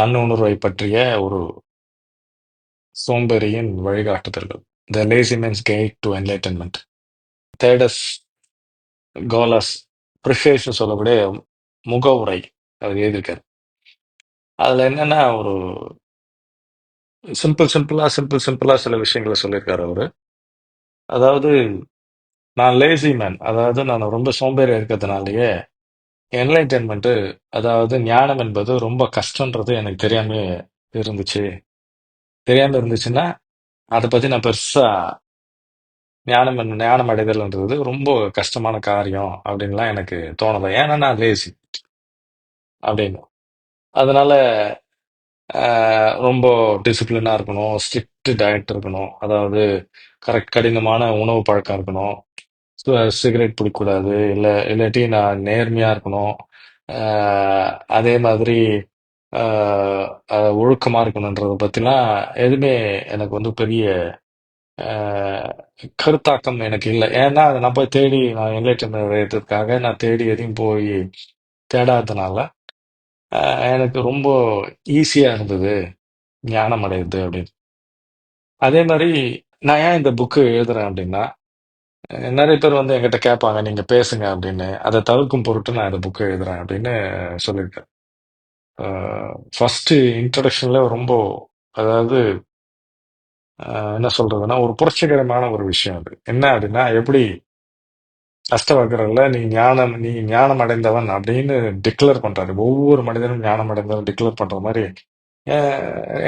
தன்னுணர்வை பற்றிய ஒரு சோம்பேறியின் வழிகாட்டுதல்கள். The lazy man's guide to enlightenment Thaddeus Golas preface சொல்லக்கூடிய முகவுரை அவர் எழுதியிருக்காரு. அதில் என்னன்னா ஒரு சிம்பிள் சிம்பிளா சிம்பிள் சிம்பிளா சில விஷயங்களை சொல்லியிருக்காரு அவரு. அதாவது நான் லேசி மேன் அதாவது நான் ரொம்ப சோம்பேறி இருக்கிறதுனாலயே என்லைட்டன்மெண்ட் அதாவது ஞானம் என்பது ரொம்ப கஷ்டன்றது எனக்கு தெரியாம இருந்துச்சு. தெரியாம இருந்துச்சுன்னா அதை பத்தி நான் பெருசா ஞானம் என்ன- ஞானம் அடைதல்ன்றது ரொம்ப கஷ்டமான காரியம் அப்படின்லாம் எனக்கு தோணலை. ஏன்னா நான் லேசி அப்படின்னு. அதனால ஆஹ், ரொம்ப டிசிப்ளினா இருக்கணும் ஸ்ட்ரிக்ட் டயட் இருக்கணும். அதாவது கரெக்ட் கடினமான உணவு பழக்கம் இருக்கணும். சிகரெட் பிடிக்கக்கூடாது. இல்லை இல்லாட்டி நான் நேர்மையா இருக்கணும். அதே மாதிரி ஒழுக்கமாக இருக்கணுன்றதை ஒழுக்கமா பத்திலாம் எதுவுமே எனக்கு வந்து பெரிய கருத்தாக்கம் எனக்கு இல்லை. ஏன்னா அதை நான் போய் தேடி நான் என்லைட்டன் அடையறதுக்காக நான் தேடி எதையும் போய் தேடாததுனால எனக்கு ரொம்ப ஈஸியா இருந்தது ஞானம் அடையுது அப்படின்னு. அதே மாதிரி நான் ஏன் இந்த புக்கு எழுதுறேன் அப்படின்னா நிறைய பேர் வந்து என்கிட்ட கேட்பாங்க நீங்க பேசுங்க அப்படின்னு. அதை தவிர்க்கும் பொருட்டு நான் இந்த புக்கை எழுதுறேன் அப்படின்னு சொல்லியிருக்கேன். ஃபர்ஸ்ட் இன்ட்ரடக்ஷன்ல ரொம்ப அதாவது அஹ், என்ன சொல்றதுன்னா ஒரு புரட்சிகரமான ஒரு விஷயம் அது. என்ன அப்படின்னா எப்படி அஷ்டவக்கரல்ல நீ ஞானம் நீ ஞானம் அடைந்தவன் அப்படின்னு டிக்ளேர் பண்றாரு. ஒவ்வொரு மனிதனும் ஞானம் அடைந்தவன் டிக்ளேர் பண்ற மாதிரி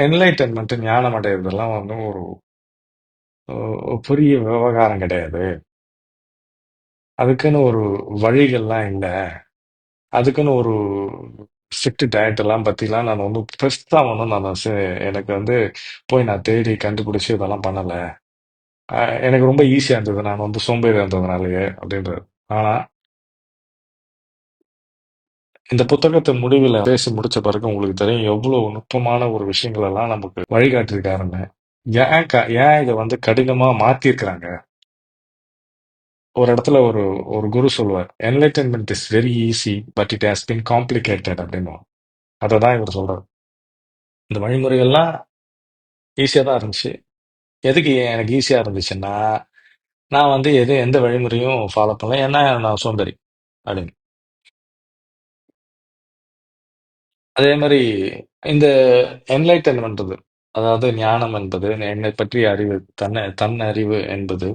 என்லைட்டன்மெண்ட் ஞானம் அடையிறதெல்லாம் வந்து ஒரு ஒரு பெரிய விவகாரம் கிடையாது. அதுக்குன்னு ஒரு வழிகள்லாம் இல்லை. அதுக்குன்னு ஒரு ஸ்ட்ரிக்ட் டயட் எல்லாம் பத்திலாம் நான் வந்து பெருசா ஒன்றும் நான் சே- எனக்கு வந்து போய் நான் தேடி கண்டுபிடிச்சு இதெல்லாம் பண்ணல. அஹ் எனக்கு ரொம்ப ஈஸியா இருந்தது. நான் வந்து சோம்பேறி இருந்ததுனாலயே அப்படின்றது. ஆனா இந்த புத்தகத்தை முடிவில் பேசி முடிச்ச பிறகு உங்களுக்கு தெரியும் எவ்வளவு நுட்பமான ஒரு விஷயங்கள் எல்லாம் நமக்கு வழிகாட்டியிருக்காருன்னு ஏன் க- ஏன் இதை வந்து கடினமா மாத்திருக்கிறாங்க ஒரு இடத்துல ஒரு ஒரு குரு சொல்லுவார் enlightenment is very easy but it has been complicated அப்படின்னு அதை தான் இவர் சொல்றாரு. இந்த வழிமுறைகள்லாம் ஈஸியாக தான் இருந்துச்சு. எதுக்கு எனக்கு ஈஸியாக இருந்துச்சுன்னா நான் வந்து எது எந்த வழிமுறையும் ஃபாலோ பண்ணல. ஏன்னா நான் சோம்பேறி அப்படின்னு. அதே மாதிரி இந்த என்லைட்டன்மென்றது அதாவது ஞானம் என்பது என்னை பற்றிய அறிவு தன்னை தன் அறிவு என்பது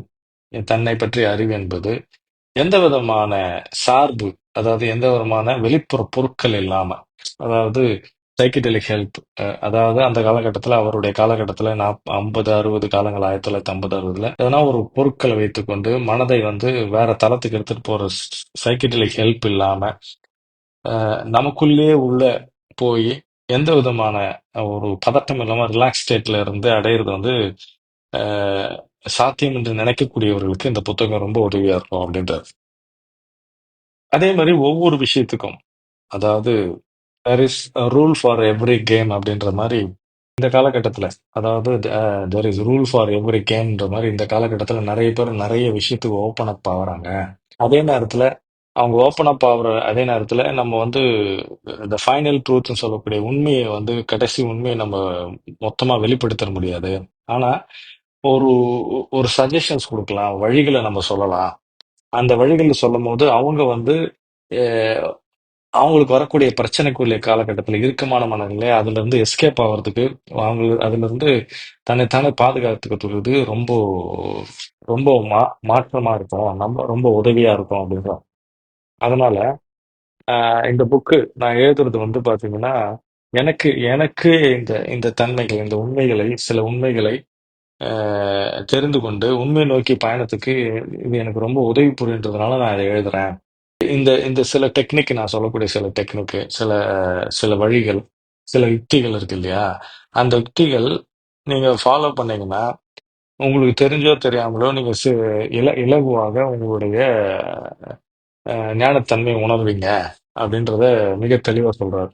தன்னை பற்றிய அறிவு என்பது எந்த விதமான சார்பு அதாவது எந்த விதமான வெளிப்புற பொருட்கள் இல்லாம அதாவது சைக்கிடெலிக் ஹெல்ப் அதாவது அந்த காலகட்டத்தில் அவருடைய காலகட்டத்தில் நான் ஐம்பது அறுபது காலங்கள் ஆயிரத்தி தொள்ளாயிரத்தி ஐம்பது அறுபதுல எதனா ஒரு பொருட்களை வைத்துக்கொண்டு மனதை வந்து வேற தளத்துக்கு எடுத்துட்டு போற சைக்கிடெலிக் ஹெல்ப் இல்லாம அஹ், நமக்குள்ளே உள்ள போய் எந்த விதமான ஒரு பதட்டம் இல்லாம ரிலாக்ஸ் ஸ்டேட்ல இருந்து அடையிறது வந்து சாத்தியம் என்று நினைக்கக்கூடியவர்களுக்கு இந்த புத்தகம் ரொம்ப உதவியா இருக்கும் அப்படின்றார். அதே மாதிரி ஒவ்வொரு விஷயத்துக்கும் அதாவது there is rule for every game அப்படின்ற மாதிரி இந்த காலகட்டத்துல அதாவது there is rule for every கேம்ன்ற மாதிரி இந்த காலகட்டத்துல நிறைய பேர் நிறைய விஷயத்துக்கு ஓப்பன் அப் ஆகுறாங்க. அதே நேரத்துல அவங்க ஓப்பன் அப் ஆகுற அதே நேரத்துல நம்ம வந்து இந்த ஃபைனல் ட்ரூத்னு சொல்லக்கூடிய உண்மையை வந்து கடைசி உண்மையை நம்ம மொத்தமா வெளிப்படுத்த முடியாது. ஆனா ஒரு ஒரு சஜஷன்ஸ் கொடுக்கலாம் வழிகளை நம்ம சொல்லலாம். அந்த வழிகளை சொல்லும் போது அவங்க வந்து அஹ், அவங்களுக்கு வரக்கூடிய பிரச்சனைக்குரிய காலகட்டத்தில் இறுக்கமான மனநிலை அதுல இருந்து எஸ்கேப் ஆகிறதுக்கு அவங்க அதுல இருந்து தன்னைத்தானே பாதுகாத்துக்கிறது ரொம்ப ரொம்ப மா மாற்றமா இருக்கும். நம்ம ரொம்ப உதவியா இருக்கும் அப்படின்றோம் அதனால ஆஹ், இந்த புக்கு நான் எழுதுறது வந்து பாத்தீங்கன்னா எனக்கு எனக்கு இந்த இந்த தன்மைகள் இந்த உண்மைகளை சில உண்மைகளை தெரிந்து கொண்டு உண்மை நோக்கி பயணத்துக்கு இது எனக்கு ரொம்ப உதவி புரின்றதுனால நான் இதை எழுதுறேன். இந்த இந்த சில டெக்னிக் நான் சொல்லக்கூடிய சில டெக்னிக் சில சில வழிகள் சில யுக்திகள் இருக்கு இல்லையா? அந்த யுக்திகள் நீங்க ஃபாலோ பண்ணீங்கன்னா உங்களுக்கு தெரிஞ்சோ தெரியாமலோ நீங்க சி- இல இலகுவாக உங்களுடைய அஹ், ஞானத்தன்மை உணர்வீங்க அப்படின்றத மிக தெளிவா சொல்றாரு.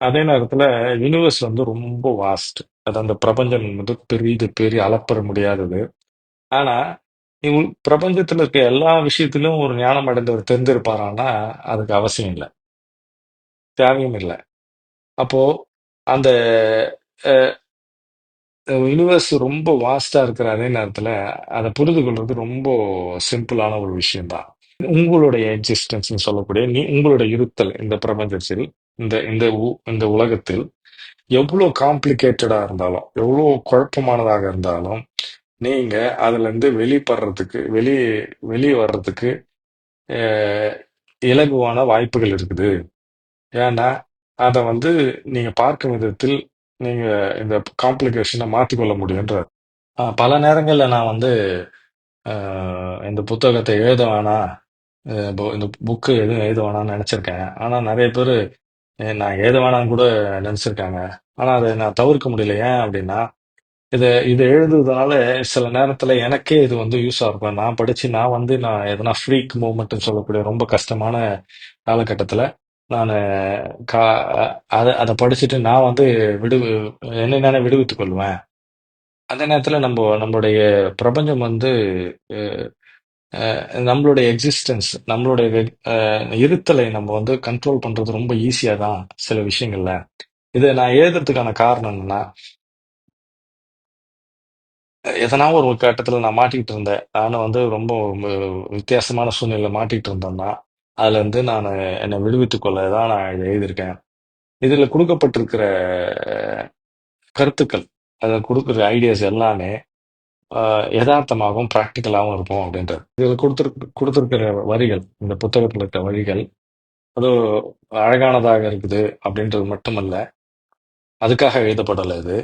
அதே நேரத்துல யூனிவர்ஸ் வந்து ரொம்ப வாஸ்ட் அது அந்த பிரபஞ்சம் வந்து பெரியது பெரிய அளப்பற முடியாதது. ஆனா இவ் பிரபஞ்சத்துல இருக்க எல்லா விஷயத்திலும் ஒரு ஞானம் அடைந்தவர் தெரிஞ்சிருப்பாரான்னா அதுக்கு அவசியம் இல்லை. தேவையும் இல்லை. அப்போ அந்த யூனிவர்ஸ் ரொம்ப வாஸ்டா இருக்கிற அதே நேரத்துல அதை புரிந்து கொள்றது ரொம்ப சிம்பிளான ஒரு விஷயம்தான். உங்களுடைய எக்ஸிஸ்டன்ஸ் சொல்லக்கூடிய நீ உங்களுடைய இருத்தல் இந்த பிரபஞ்சத்தில் இந்த இந்த உ- இந்த உலகத்தில் எவ்வளோ காம்ப்ளிகேட்டடாக இருந்தாலும் எவ்வளோ குழப்பமானதாக இருந்தாலும் நீங்கள் அதுலேருந்து வெளிப்படுறதுக்கு வெளியே வெளியே வர்றதுக்கு அஹ், இலகுவான வாய்ப்புகள் இருக்குது. ஏன்னா அதை வந்து நீங்கள் பார்க்கும் விதத்தில் நீங்கள் இந்த காம்ப்ளிகேஷனை மாற்றிக்கொள்ள முடியுன்ற அஹ், பல நேரங்களில் நான் வந்து அஹ், இந்த புத்தகத்தை எழுத வேணாம் அஹ், இந்த புக்கு எதுவும் எழுத வேணாம்னு நினச்சிருக்கேன். ஆனால் நிறைய பேர் நான் ஏது வேணாம்னு கூட நினைச்சிருக்காங்க. ஆனா அதை நான் தவிர்க்க முடியல. ஏன் அப்படின்னா இதை இதை எழுதுறதுனால சில நேரத்துல எனக்கே இது வந்து யூஸா இருக்கும். நான் படிச்சு நான் வந்து நான் எதனா ஃப்ரீக் மூமெண்ட்டுன்னு சொல்லக்கூடிய ரொம்ப கஷ்டமான காலகட்டத்துல நான் கா அதை அதை படிச்சுட்டு நான் வந்து விடு என்னை நானே விடுவித்துக் கொள்வேன். அந்த நேரத்துல நம்ம நம்மளுடைய பிரபஞ்சம் வந்து நம்மளுடைய எக்ஸிஸ்டன்ஸ் நம்மளுடைய வெ- அஹ், இருத்தலை நம்ம வந்து கண்ட்ரோல் பண்றது ரொம்ப ஈஸியா தான் சில விஷயங்கள்ல. இதை நான் எழுதுறதுக்கான காரணம் என்னன்னா எதனா ஒரு கட்டத்துல நான் மாட்டிக்கிட்டு இருந்தேன். நானும் வந்து ரொம்ப வித்தியாசமான சூழ்நிலையில மாட்டிக்கிட்டு இருந்தேன்னா அதுல இருந்து நான் என்னை விடுவித்துக் கொள்ள தான் நான் இதை எழுதியிருக்கேன். இதுல கொடுக்கப்பட்டிருக்கிற அஹ், கருத்துக்கள் அதில் கொடுக்குற ஐடியாஸ் எல்லாமே ஆஹ் யதார்த்தமாகவும் ப்ராக்டிக்கலாகவும் இருப்போம் அப்படின்றது. இதில் கொடுத்துரு கொடுத்துருக்கிற வரிகள் இந்த புத்தகத்தில் இருக்கிற வரிகள் அது அழகானதாக இருக்குது அப்படின்றது மட்டுமல்ல அதுக்காக எழுதப்படலை இது.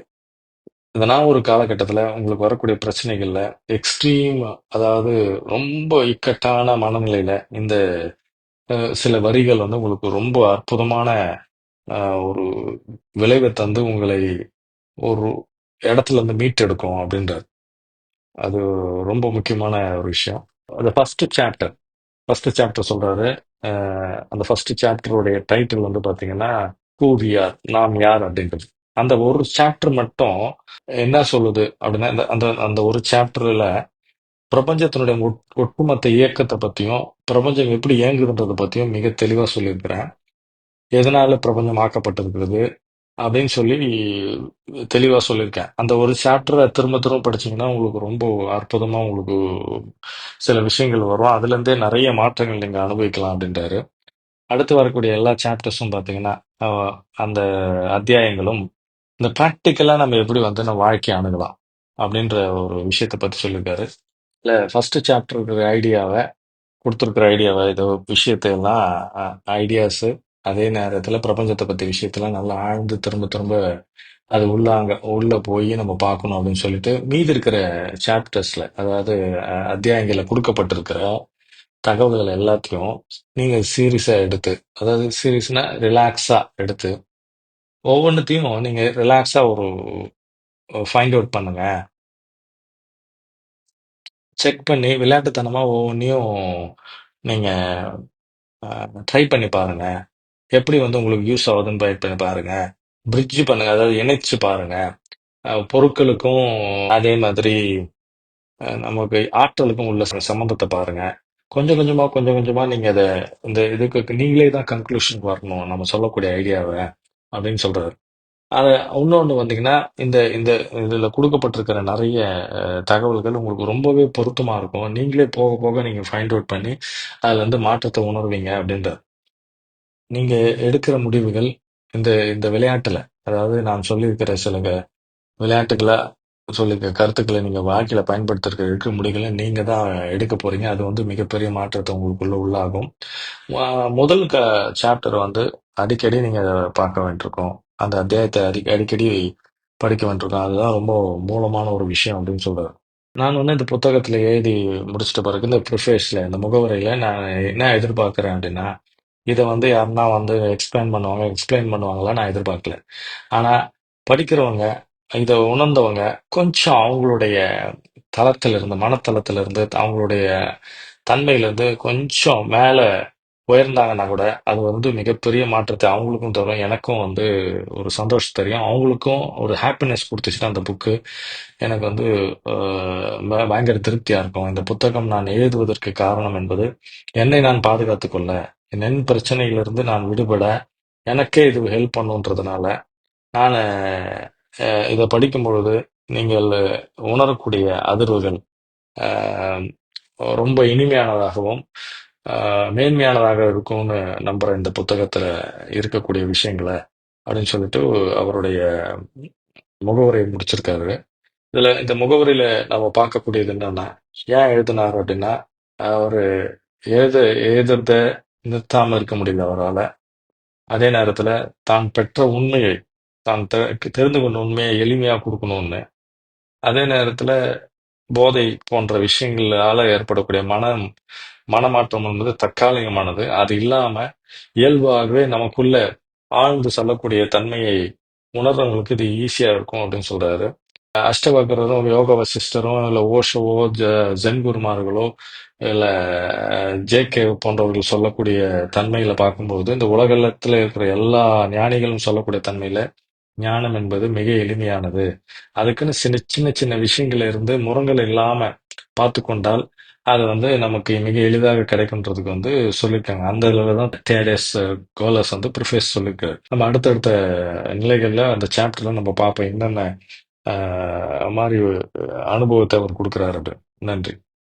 இதனால் ஒரு காலகட்டத்தில் உங்களுக்கு வரக்கூடிய பிரச்சனைகளில் எக்ஸ்ட்ரீம் அதாவது ரொம்ப இக்கட்டான மனநிலையில் இந்த அஹ், சில வரிகள் வந்து உங்களுக்கு ரொம்ப அற்புதமான அஹ், ஒரு விளைவை தந்து உங்களை ஒரு இடத்துல இருந்து மீட்டெடுக்கும் அப்படின்றது. அது ரொம்ப முக்கியமான ஒரு விஷயம். அந்த ஃபர்ஸ்ட் சாப்டர் ஃபர்ஸ்ட் சாப்டர் சொல்றாரு. அஹ் அந்த ஃபர்ஸ்ட் சாப்டருடைய டைட்டில் வந்து பாத்தீங்கன்னா ஹூ வி ஆர் நாம் யார் அப்படின்றது. அந்த ஒரு சாப்டர் மட்டும் என்ன சொல்லுது அப்படின்னா அந்த அந்த அந்த ஒரு சாப்டர்ல பிரபஞ்சத்தினுடைய ஒட்- ஒட்டுமொத்த இயக்கத்தை பத்தியும் பிரபஞ்சம் எப்படி இயங்குதுன்றதை பத்தியும் மிக தெளிவா சொல்லியிருக்கிறேன் எதனால பிரபஞ்சம் ஆக்கப்பட்டிருக்கிறது? அப்படின்னு சொல்லி தெளிவாக சொல்லியிருக்கேன். அந்த ஒரு சாப்டரை திரும்ப திரும்ப படிச்சீங்கன்னா உங்களுக்கு ரொம்ப அற்புதமாக உங்களுக்கு சில விஷயங்கள் வரும். அதுலேருந்தே நிறைய மாற்றங்கள் நீங்கள் அனுபவிக்கலாம் அப்படின்றாரு. அடுத்து வரக்கூடிய எல்லா சாப்டர்ஸும் பார்த்தீங்கன்னா அஹ், அந்த அத்தியாயங்களும் இந்த ப்ராக்டிக்கலாக நம்ம எப்படி வந்து நம்ம வாழ்க்கையை அணுகலாம் அப்படின்ற ஒரு விஷயத்தை பற்றி சொல்லியிருக்காரு. இல்லை ஃபர்ஸ்ட் சாப்டர் இருக்கிற ஐடியாவை கொடுத்துருக்குற ஐடியாவை இதோ விஷயத்தை எல்லாம் ஐடியாஸு அதே நேரத்துல பிரபஞ்சத்தை பத்தி விஷயத்தெல்லாம் நல்லா ஆழ்ந்து திரும்ப திரும்ப அது உள்ளாங்க உள்ள போய் நம்ம பார்க்கணும் அப்படின்னு சொல்லிட்டு மீதி இருக்கிற சாப்டர்ஸ்ல அதாவது அஹ், அத்தியாயங்கள்ல கொடுக்கப்பட்டிருக்கிற தகவல்கள் எல்லாத்தையும் நீங்க சீரியஸா எடுத்து அதாவது சீரியஸ்னா ரிலாக்ஸா எடுத்து ஒவ்வொன்றுத்தையும் நீங்க ரிலாக்ஸா ஒரு ஃபைண்ட் அவுட் பண்ணுங்க. செக் பண்ணி விளையாட்டுத்தனமா ஒவ்வொன்றையும் நீங்க ட்ரை பண்ணி பாருங்க. எப்படி வந்து உங்களுக்கு யூஸ் ஆகுதுன்னு ட்ரை பண்ணி பாருங்க. பிரிட்ஜ் பண்ணுங்க. அதாவது இணைச்சு பாருங்க. அஹ் பொருட்களுக்கும் அதே மாதிரி அஹ் நமக்கு ஆற்றலுக்கும் உள்ள ச- சம்பந்தத்தை பாருங்க. கொஞ்சம் கொஞ்சமா கொஞ்சம் கொஞ்சமா நீங்க அதை இந்த இதுக்கு நீங்களே தான் கன்க்ளூஷனுக்கு வரணும். நம்ம சொல்லக்கூடிய ஐடியாவை அப்படின்னு சொல்றாரு அது இன்னொன்று வந்தீங்கன்னா இந்த இந்த இதில் கொடுக்கப்பட்டிருக்கிற நிறைய அஹ், தகவல்கள் உங்களுக்கு ரொம்பவே பொருத்தமாக இருக்கும். நீங்களே போக போக நீங்கள் ஃபைண்ட் அவுட் பண்ணி அதுலேருந்து மாற்றத்தை உணர்வீங்க அப்படின்றார் நீங்க எடுக்கிற முடிவுகள் இந்த இந்த விளையாட்டுல அதாவது நான் சொல்லியிருக்கிற சில விளையாட்டுகளா சொல்லியிருக்க கருத்துக்களை நீங்க வாழ்க்கையில பயன்படுத்துறதுக்கு எடுக்கிற முடிவுகளை நீங்க தான் எடுக்க போறீங்க. அது வந்து மிகப்பெரிய மாற்றத்தை உங்களுக்குள்ள உள்ளாகும். முதல் க சாப்டர் வந்து அடிக்கடி நீங்க அதை பார்க்க வேண்டியிருக்கும். அந்த அத்தியாயத்தை அடி அடிக்கடி படிக்க வேண்டியிருக்கும். அதுதான் ரொம்ப மூலமான ஒரு விஷயம் அப்படின்னு சொல்றாரு நான் வந்து இந்த புத்தகத்துல எழுதி முடிச்சிட்ட பிறகு இந்த ப்ரிஃபேஸ்ல இந்த முகவரையில நான் என்ன எதிர்பார்க்கிறேன் அப்படின்னா இதை வந்து யாருன்னா வந்து எக்ஸ்பிளைன் பண்ணுவாங்க எக்ஸ்பிளைன் பண்ணுவாங்களா நான் எதிர்பார்க்கல. ஆனா படிக்கிறவங்க இதை உணர்ந்தவங்க கொஞ்சம் அவங்களுடைய தளத்தில் இருந்து மனத்தளத்துல இருந்து அவங்களுடைய தன்மையில இருந்து கொஞ்சம் மேல உயர்ந்தாங்கன்னா கூட அது வந்து மிகப்பெரிய மாற்றத்தை அவங்களுக்கும் தரும். எனக்கும் வந்து ஒரு சந்தோஷம் தெரியும். அவங்களுக்கும் ஒரு ஹாப்பினஸ் கொடுத்துச்சுன்னா அந்த புக்கு எனக்கு வந்து அஹ், ப- பயங்கர திருப்தியா இருக்கும். இந்த புத்தகம் நான் எழுதுவதற்கு காரணம் என்பது என்னை நான் பாதுகாத்துக் கொள்ள என் பிரச்சனையிலிருந்து நான் விடுபட எனக்கே இது ஹெல்ப் பண்ணுன்றதுனால நான் இதை படிக்கும் பொழுது நீங்கள் உணரக்கூடிய அதிர்வுகள் ரொம்ப இனிமையானதாகவும் மேன்மையானதாக இருக்கும்னு நம்புற இந்த புத்தகத்துல இருக்கக்கூடிய விஷயங்களை அப்படின்னு சொல்லிட்டு அவருடைய முகவரியை முடிச்சிருக்காரு. இதுல இந்த முகவரியில நம்ம பார்க்கக்கூடியது என்னன்னா ஏன் எழுதினார் அப்படின்னா அவர் எழுத எழுதுறத நிறுத்தாம இருக்க முடியல அவரால். அதே நேரத்துல தான் பெற்ற உண்மையை தான் தெ- தெரிந்து கொண்ட உண்மையை எளிமையா கொடுக்கணும்னு. அதே நேரத்துல போதை போன்ற விஷயங்களால ஏற்படக்கூடிய மனம் மனமாற்றம் என்பது தற்காலிகமானது. அது இல்லாம இயல்பாகவே நமக்குள்ள ஆழ்ந்து சொல்லக்கூடிய தன்மையை உணர்றவங்களுக்கு இது ஈஸியா இருக்கும் அப்படின்னு சொல்றாரு. அஷ்டவக்கரரும் யோக வசிஷ்டரும் இல்ல ஓஷோவோ ஜ ஜென் குருமார்களோ இல்ல ஜேகே போன்றவர்கள் சொல்லக்கூடிய தன்மையில பார்க்கும்போது இந்த உலகத்துல இருக்கிற எல்லா ஞானிகளும் சொல்லக்கூடிய தன்மையில ஞானம் என்பது மிக எளிமையானது. அதுக்குன்னு சின்ன சின்ன சின்ன விஷயங்கள்ல இருந்து முரங்கள் இல்லாம பார்த்து கொண்டால் அது வந்து நமக்கு மிக எளிதாக கிடைக்கும்ன்றதுக்கு வந்து சொல்லியிருக்காங்க. அந்த இதுல தான் தேடஸ் கோலஸ் வந்து ப்ரிஃபேஸ் சொல்லியிருக்காரு. நம்ம அடுத்தடுத்த நிலைகள்ல அந்த சாப்டர்ல நம்ம பார்ப்போம். என்னென்ன மாதிரி அனுபவத்தை அவர் கொடுக்குறாரு நன்றி.